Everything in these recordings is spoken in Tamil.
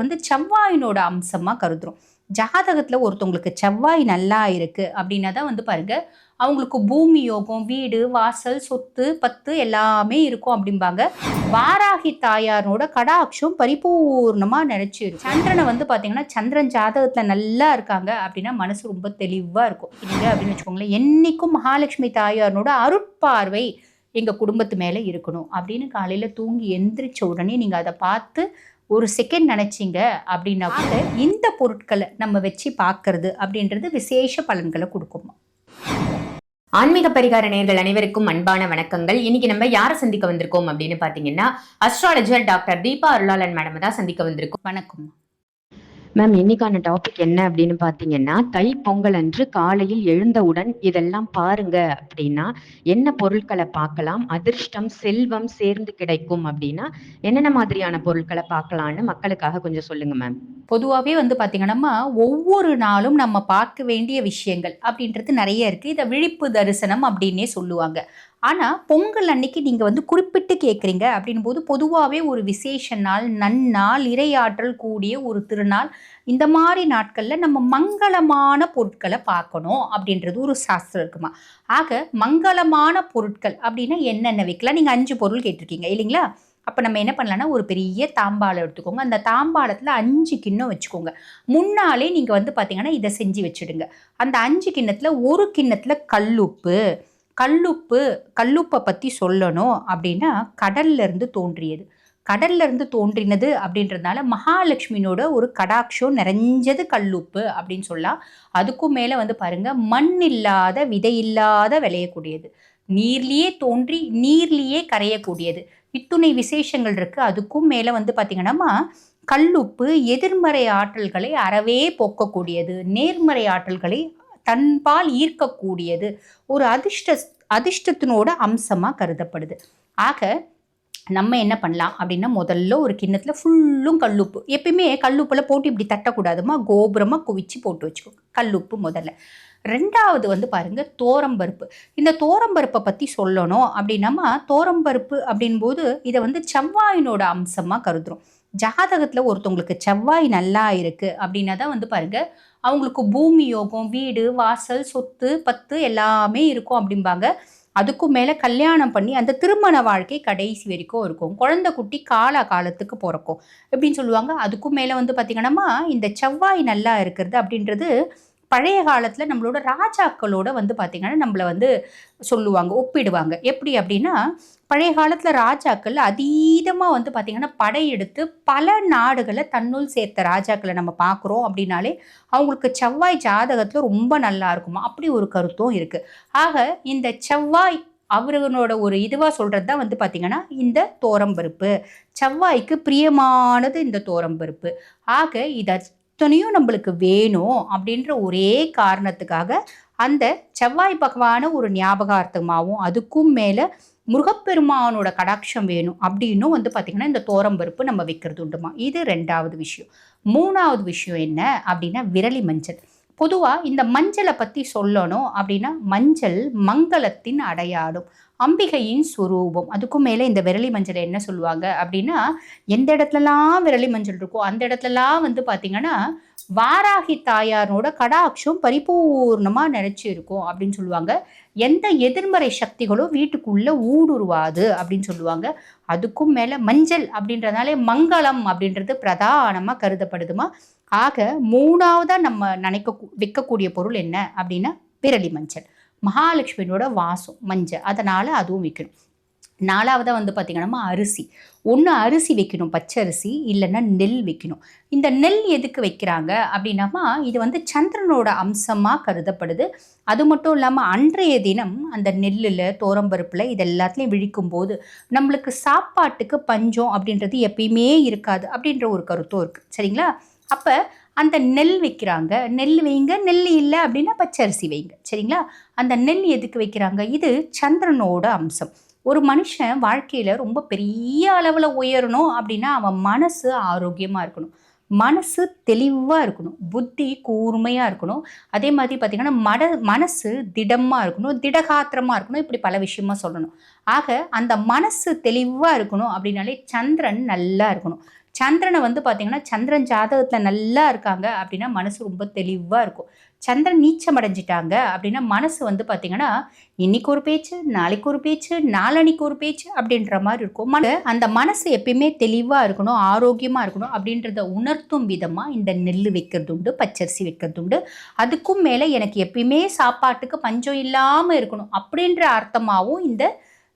வந்து செவ்வாயினோட அம்சமாக கருதுறோம். ஜாதகத்தில் ஒருத்தவங்களுக்கு செவ்வாய் நல்லா இருக்குது அப்படின்னா தான் வந்து பாருங்க அவங்களுக்கு பூமி யோகம் வீடு வாசல் சொத்து பத்து எல்லாமே இருக்கும் அப்படிம்பாங்க. வாராகி தாயாரோட கடாட்சம் பரிபூர்ணமாக நினைச்சிரும். சந்திரனை வந்து பார்த்தீங்கன்னா சந்திரன் ஜாதகத்தில் நல்லா இருக்காங்க அப்படின்னா மனசு ரொம்ப தெளிவாக இருக்கும். இல்லை அப்படின்னு வச்சுக்கோங்களேன் என்றைக்கும் மகாலட்சுமி தாயாரோட அருட்பார்வை எங்கள் குடும்பத்து மேலே இருக்கணும் அப்படின்னு காலையில் தூங்கி எந்திரிச்ச உடனே நீங்கள் அதை பார்த்து ஒரு செகண்ட் நினைச்சீங்க அப்படின்னா கூட இந்த பொருட்களை நம்ம வச்சு பார்க்கறது அப்படின்றது விசேஷ பலன்களை கொடுக்கும்? ஆன்மீக பரிகார நேர்கள் அனைவருக்கும் அன்பான வணக்கங்கள். இன்னைக்கு நம்ம யாரை சந்திக்க வந்திருக்கோம் அப்படின்னு பாத்தீங்கன்னா astrologer doctor Deepa Arulalan madam தான் சந்திக்க வந்திருக்கோம். வணக்கம் மேம் இன்னைக்கான டாபிக் என்ன அப்படின்னு பார்த்தீங்கன்னா தை பொங்கல் அன்று காலையில் எழுந்தவுடன் இதெல்லாம் பாருங்க அப்படின்னா என்ன பொருட்களை பார்க்கலாம்? அதிர்ஷ்டம் செல்வம் சேர்ந்து கிடைக்கும் அப்படின்னா என்னென்ன மாதிரியான பொருட்களை பார்க்கலாம்னு மக்களுக்காக கொஞ்சம் சொல்லுங்க மேம் பொதுவாகவே வந்து பார்த்தீங்கன்னா ஒவ்வொரு நாளும் நம்ம பார்க்க வேண்டிய விஷயங்கள் அப்படின்றது நிறைய இருக்குது இதை விழிப்பு தரிசனம் அப்படின்னே சொல்லுவாங்க. ஆனால் பொங்கல் அன்னைக்கு நீங்கள் வந்து குறிப்பிட்டு கேட்குறீங்க அப்படின் போது பொதுவாகவே ஒரு விசேஷ நாள் நன்னாள் இரையாற்றல் கூடிய ஒரு திருநாள். இந்த மாதிரி நாட்களில் நம்ம மங்களமான பொருட்களை பார்க்கணும் அப்படின்றது ஒரு சாஸ்திரம் இருக்குமா? ஆக மங்களமான பொருட்கள் அப்படின்னா என்னென்ன வைக்கலாம்? நீங்கள் அஞ்சு பொருள் கேட்டிருக்கீங்க இல்லைங்களா? அப்போ நம்ம என்ன பண்ணலான்னா ஒரு பெரிய தாம்பாளம் எடுத்துக்கோங்க. அந்த தாம்பாளத்தில் அஞ்சு கிண்ணம் வச்சுக்கோங்க. முன்னாலே நீங்கள் வந்து பார்த்தீங்கன்னா இதை செஞ்சு வச்சுடுங்க. அந்த அஞ்சு கிண்ணத்தில் ஒரு கிண்ணத்தில் கல்லுப்பு கல்லுப்பு கல்லுப்பை பற்றி சொல்லணும் அப்படின்னா கடல்லேருந்து தோன்றியது. கடல்லேருந்து தோன்றினது அப்படின்றதுனால மகாலட்சுமியோட ஒரு கடாட்சம் நிறைஞ்சது கல்லுப்பு அப்படின்னு சொல்லலாம். அதுக்கும் மேலே வந்து பாருங்க மண் இல்லாத விதை இல்லாத விளையக்கூடியது. நீர்லேயே தோன்றி நீர்லேயே கரையக்கூடியது. இத்துணை விசேஷங்கள் இருக்குது அதுக்கும் மேலே வந்து பார்த்திங்கன்னா கல்லுப்பு எதிர்மறை ஆற்றல்களை அறவே போக்கக்கூடியது. நேர்மறை ஆற்றல்களை தன்பால் ஈர்க்கக்கூடியது. ஒரு அதிர்ஷ்ட அதிர்ஷ்டத்தினோட அம்சமாக கருதப்படுது. ஆக நம்ம என்ன பண்ணலாம் அப்படின்னா முதல்ல ஒரு கிண்ணத்தில் ஃபுல்லும் கல்லுப்பு. எப்பயுமே கல்லுப்பில் போட்டு இப்படி தட்டக்கூடாதுமா? கோபுரமாக குவிச்சு போட்டு வச்சுக்கோங்க கல்லுப்பு முதல்ல. ரெண்டாவது வந்து பாருங்கள் தோரம்பருப்பு இந்த தோரம்பருப்பை பற்றி சொல்லணும் அப்படின்னாமா தோரம்பருப்பு அப்படின்போது இதை வந்து செவ்வாயினோட அம்சமாக கருதுறோம். ஜாதகத்தில் ஒருத்தவங்களுக்கு செவ்வாய் நல்லா இருக்குது அப்படின்னா தான் வந்து பாருங்க அவங்களுக்கு பூமி யோகம் வீடு வாசல் சொத்து பத்து எல்லாமே இருக்கும் அப்படிம்பாங்க. அதுக்கும் மேலே கல்யாணம் பண்ணி அந்த திருமண வாழ்க்கை கடைசி வரைக்கும் இருக்கும். குழந்தை குட்டி கால காலத்துக்கு பிறக்கும். எப்படின்னு சொல்லுவாங்க. அதுக்கும் மேலே வந்து பார்த்திங்கன்னா இந்த செவ்வாய் நல்லா இருக்கிறது அப்படின்றது பழைய காலத்தில் நம்மளோட ராஜாக்களோட வந்து பார்த்திங்கன்னா நம்மளை வந்து சொல்லுவாங்க ஒப்பிடுவாங்க. எப்படி அப்படின்னா பழைய காலத்தில் ராஜாக்கள் அதீதமாக வந்து பார்த்திங்கன்னா படையெடுத்து பல நாடுகளை தன்னுள் சேர்த்த ராஜாக்களை நம்ம பார்க்குறோம் அப்படின்னாலே அவங்களுக்கு செவ்வாய் ஜாதகத்தில் ரொம்ப நல்லா இருக்குமா? அப்படி ஒரு கருத்தும் இருக்குது ஆக இந்த செவ்வாய் அவர்களோட ஒரு இதுவாக சொல்கிறது தான் வந்து பார்த்திங்கன்னா இந்த தோரம்பருப்பு. செவ்வாய்க்கு பிரியமானது இந்த தோரம்பருப்பு. ஆக இதை அத்தனையும் நம்மளுக்கு வேணும் அப்படின்ற ஒரே காரணத்துக்காக அந்த செவ்வாய் பகவான ஒரு ஞாபகார்த்தமாகவும் அதுக்கும் மேலே முருகப்பெருமானோட கடாட்சம் வேணும் அப்படின்னும் வந்து பார்த்திங்கன்னா இந்த தோரம்பருப்பு நம்ம வைக்கிறது உண்டுமா? இது ரெண்டாவது விஷயம். மூணாவது விஷயம் என்ன அப்படின்னா விரலி மஞ்சள். பொதுவாக இந்த மஞ்சளை பற்றி சொல்லணும் அப்படின்னா மஞ்சள் மங்களத்தின் அடையாளம். அம்பிகையின் சுரூபம். அதுக்கும் மேலே இந்த விரலி மஞ்சள் என்ன சொல்லுவாங்க அப்படின்னா எந்த இடத்துலலாம் விரலி மஞ்சள் இருக்கோ அந்த இடத்துலலாம் வந்து பார்த்திங்கன்னா வாராகி தாயாரோட கடாட்சம் பரிபூர்ணமாக நினச்சி இருக்கும் அப்படின்னு சொல்லுவாங்க. எந்த எதிர்மறை சக்திகளும் வீட்டுக்குள்ளே ஊடுருவாது அப்படின்னு சொல்லுவாங்க. அதுக்கும் மேலே மஞ்சள் அப்படின்றதுனாலே மங்களம் அப்படின்றது பிரதானமாக கருதப்படுதுமா. ஆக மூணாவதாக நம்ம நினைக்க வைக்கக்கூடிய பொருள் என்ன அப்படின்னா விரலி மஞ்சள். மகாலட்சுமியோட வாசம் மஞ்சள். அதனால் அதுவும் வைக்கணும். நாலாவதாக வந்து பார்த்திங்கன்னா அரிசி. ஒன்று அரிசி வைக்கணும் பச்சை அரிசி இல்லைன்னா நெல் வைக்கணும். இந்த நெல் எதுக்கு வைக்கிறாங்க அப்படின்னாமா இது வந்து சந்திரனோட அம்சமாக கருதப்படுது. அது மட்டும் இல்லாமல் அன்றைய தினம் அந்த நெல்லில் தோரம்பருப்பில் இது எல்லாத்துலேயும் விழிக்கும் போது நம்மளுக்கு சாப்பாட்டுக்கு பஞ்சம் அப்படின்றது எப்பயுமே இருக்காது அப்படின்ற ஒரு கருத்தும் இருக்குது சரிங்களா? அப்போ அந்த நெல் வைக்கிறாங்க. நெல் வைங்க நெல் இல்லை அப்படின்னா பச்சரிசி வைங்க. சரிங்களா? அந்த நெல் எதுக்கு வைக்கிறாங்க? இது சந்திரனோட அம்சம். ஒரு மனுஷன் வாழ்க்கையில் ரொம்ப பெரிய அளவில் உயரணும் அப்படின்னா அவன் மனசு ஆரோக்கியமாக இருக்கணும். மனசு தெளிவாக இருக்கணும். புத்தி கூர்மையாக இருக்கணும். அதே மாதிரி பார்த்திங்கன்னா மட மனசு திடமாக இருக்கணும் திடகாத்திரமாக இருக்கணும் இப்படி பல விஷயமா சொல்லணும். ஆக அந்த மனசு தெளிவாக இருக்கணும் அப்படின்னாலே சந்திரன் நல்லா இருக்கணும். சந்திரனை வந்து பார்த்திங்கன்னா சந்திரன் ஜாதகத்தில் நல்லா இருக்காங்க அப்படின்னா மனசு ரொம்ப தெளிவாக இருக்கும். சந்திரன் நீச்சம் அடைஞ்சிட்டாங்க அப்படின்னா மனசு வந்து பார்த்தீங்கன்னா இன்னைக்கு ஒரு பேச்சு நாளைக்கு ஒரு பேச்சு நாளன்னைக்கு ஒரு பேச்சு அப்படின்ற மாதிரி இருக்கும். மன அந்த மனசு எப்பயுமே தெளிவாக இருக்கணும் ஆரோக்கியமாக இருக்கணும் அப்படின்றத உணர்த்தும் விதமாக இந்த நெல் வைக்கிறது உண்டு பச்சரிசி வைக்கிறது உண்டு. அதுக்கும் மேலே எனக்கு எப்பயுமே சாப்பாட்டுக்கு பஞ்சம் இல்லாமல் இருக்கணும் அப்படின்ற அர்த்தமாகவும் இந்த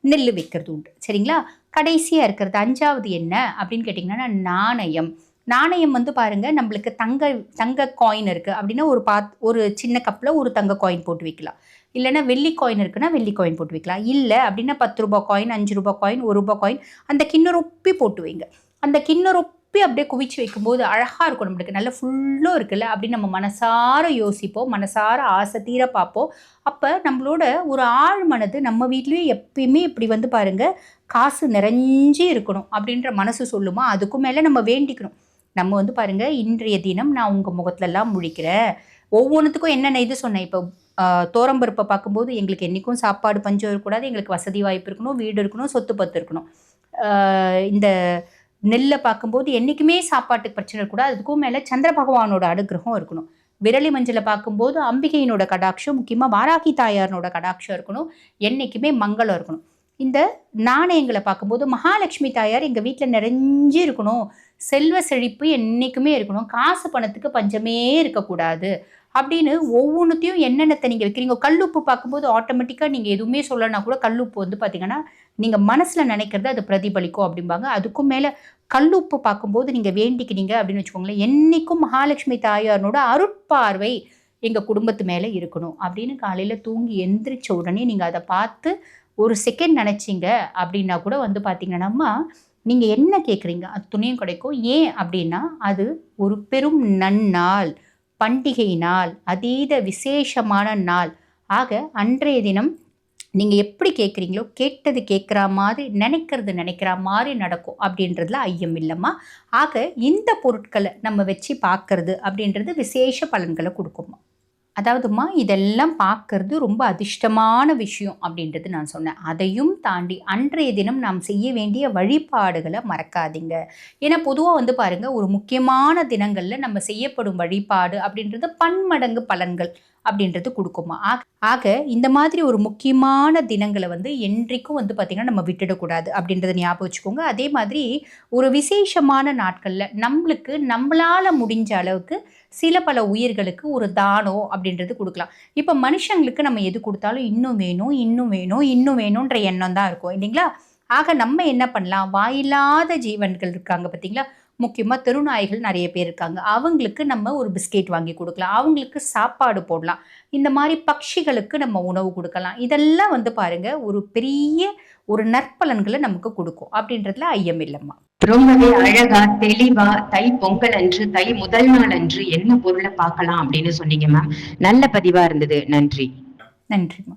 நெல் வைக்கிறது உண்டு. சரிங்களா? கடைசியாக இருக்கிறது அஞ்சாவது என்ன அப்படின்னு கேட்டிங்கன்னா நாணயம். நாணயம் வந்து பாருங்கள் நம்மளுக்கு தங்க தங்க காயின் இருக்குது அப்படின்னா ஒரு பாத் ஒரு சின்ன கப்பில் ஒரு தங்க காயின் போட்டு வைக்கலாம். இல்லைன்னா வெள்ளி காயின் இருக்குன்னா வெள்ளி காயின் போட்டு வைக்கலாம். இல்லை அப்படின்னா பத்து ரூபாய் காயின் அஞ்சு ரூபாய் காயின் ஒரு ரூபாய் காயின் அந்த கிண்ணம் ரொப்பி போட்டு வைங்க. அந்த கிண்ணம் ரொப்பி அப்படியே குவிச்சு வைக்கும்போது அழகாக இருக்கும் நம்மளுக்கு. நல்லா ஃபுல்லும் இருக்குல்ல? அப்படின்னு நம்ம மனசார யோசிப்போம். மனசார ஆசை தீர பார்ப்போம். அப்போ நம்மளோட ஒரு ஆழ் மனது நம்ம வீட்லேயும் எப்பயுமே இப்படி வந்து பாருங்கள் காசு நிறைஞ்சு இருக்கணும் அப்படின்ற மனசு சொல்லுமா? அதுக்கும் மேலே நம்ம வேண்டிக்கணும். நம்ம வந்து பாருங்க இன்றைய தினம் நான் உங்கள் முகத்துலலாம் முழிக்கிறேன் ஒவ்வொன்றுத்துக்கும் என்னென்ன இது சொன்னேன். இப்போ தோரம்பருப்பை பார்க்கும்போது எங்களுக்கு என்றைக்கும் சாப்பாடு பஞ்சம் இருக்கக்கூடாது எங்களுக்கு வசதி வாய்ப்பு இருக்கணும் வீடு இருக்கணும் சொத்து பத்து இருக்கணும். இந்த நெல்லை பார்க்கும்போது என்றைக்குமே சாப்பாட்டுக்கு பிரச்சனை கூட அதுக்கும் மேலே சந்திர பகவானோட அனுகிரகம் இருக்கணும். விரலி மஞ்சளை பார்க்கும்போது அம்பிகையினோட கடாட்சம் முக்கியமாக வாராகி தாயாரனோட கடாட்சம் இருக்கணும் என்றைக்குமே மங்களம் இருக்கணும். இந்த நாணயங்களை பார்க்கும்போது மகாலட்சுமி தாயார் எங்கள் வீட்டில் நிறைஞ்சு இருக்கணும். செல்வ செழிப்பு என்றைக்குமே இருக்கணும். காசு பணத்துக்கு பஞ்சமே இருக்கக்கூடாது. அப்படின்னு ஒவ்வொன்றுத்தையும் என்னென்னத்தை நீங்கள் வைக்கிறீங்க? கல்லுப்பு பார்க்கும்போது ஆட்டோமேட்டிக்காக நீங்கள் எதுவுமே சொல்லனா கூட கல்லுப்பு வந்து பார்த்தீங்கன்னா நீங்கள் மனசில் நினைக்கிறது அது பிரதிபலிக்கும் அப்படிம்பாங்க. அதுக்கும் மேலே கல்லுப்பு பார்க்கும்போது நீங்கள் வேண்டிக்கிறீங்க அப்படின்னு வச்சுக்கோங்களேன். என்றைக்கும் மகாலட்சுமி தாயாரனோட அருட்பார்வை எங்கள் குடும்பத்து மேலே இருக்கணும். அப்படின்னு காலையில் தூங்கி எந்திரிச்ச உடனே நீங்கள் அதை பார்த்து ஒரு செகண்ட் நினச்சிங்க அப்படின்னா கூட வந்து பார்த்தீங்கன்னா நீங்கள் என்ன கேட்குறீங்க அது துணியும் கிடைக்கும். ஏன் அப்படின்னா அது ஒரு பெரும் நன்னாள் பண்டிகை நாள் அதீத விசேஷமான நாள். ஆக அன்றைய தினம் நீங்கள் எப்படி கேட்குறீங்களோ கேட்டது கேட்குற மாதிரி நினைக்கிறது நினைக்கிற மாதிரி நடக்கும் அப்படின்றதுல ஐயம் இல்லைம்மா. ஆக இந்த பொருட்களை நம்ம வச்சு பார்க்கறது அப்படின்றது விசேஷ பலன்களை கொடுக்குமா அதாவதுமா இதெல்லாம் பார்க்கறது ரொம்ப அதிர்ஷ்டமான விஷயம் அப்படின்றது நான் சொன்னேன். அதையும் தாண்டி அன்றைய தினம் நாம் செய்ய வேண்டிய வழிபாடுகளை மறக்காதீங்க. ஏன்னா பொதுவாக வந்து பாருங்கள் ஒரு முக்கியமான தினங்களில் நம்ம செய்யப்படும் வழிபாடு அப்படின்றது பன்மடங்கு பலன்கள். அப்படின்றது கொடுக்குமா? ஆக- ஆக இந்த மாதிரி ஒரு முக்கியமான தினங்களை வந்து என்றைக்கும் வந்து பார்த்திங்கன்னா நம்ம விட்டுடக்கூடாது அப்படின்றத ஞாபகம் வச்சுக்கோங்க. அதே மாதிரி ஒரு விசேஷமான நாட்களில் நம்மளுக்கு நம்மளால் முடிஞ்ச அளவுக்கு சில பல உயிர்களுக்கு ஒரு தானம் அப்படின்றது கொடுக்கலாம். இப்போ மனுஷங்களுக்கு நம்ம எது கொடுத்தாலும் இன்னும் வேணும் இன்னும் வேணும் இன்னும் வேணுன்ற எண்ணம் தான் இருக்கும் இல்லைங்களா? ஆக நம்ம என்ன பண்ணலாம்? வாயில்லாத ஜீவன்கள் இருக்காங்க பார்த்தீங்களா முக்கியமாக தெருநாய்கள் நிறைய பேர் இருக்காங்க. அவங்களுக்கு நம்ம ஒரு பிஸ்கெட் வாங்கி கொடுக்கலாம். அவங்களுக்கு சாப்பாடு போடலாம். இந்த மாதிரி பட்சிகளுக்கு நம்ம உணவு கொடுக்கலாம். இதெல்லாம் வந்து பாருங்க ஒரு பெரிய ஒரு நற்பலன்களை நமக்கு கொடுக்கும். அப்படின்றதுல ஐயம் இல்லைம்மா. ரொம்பவே அழகா தெளிவா தை பொங்கல் அன்று தை முதல் நாள் அன்று என்ன பொருளை பார்க்கலாம் அப்படின்னு சொன்னீங்க மேம் நல்ல பதிவா இருந்தது. நன்றி. நன்றிம்மா.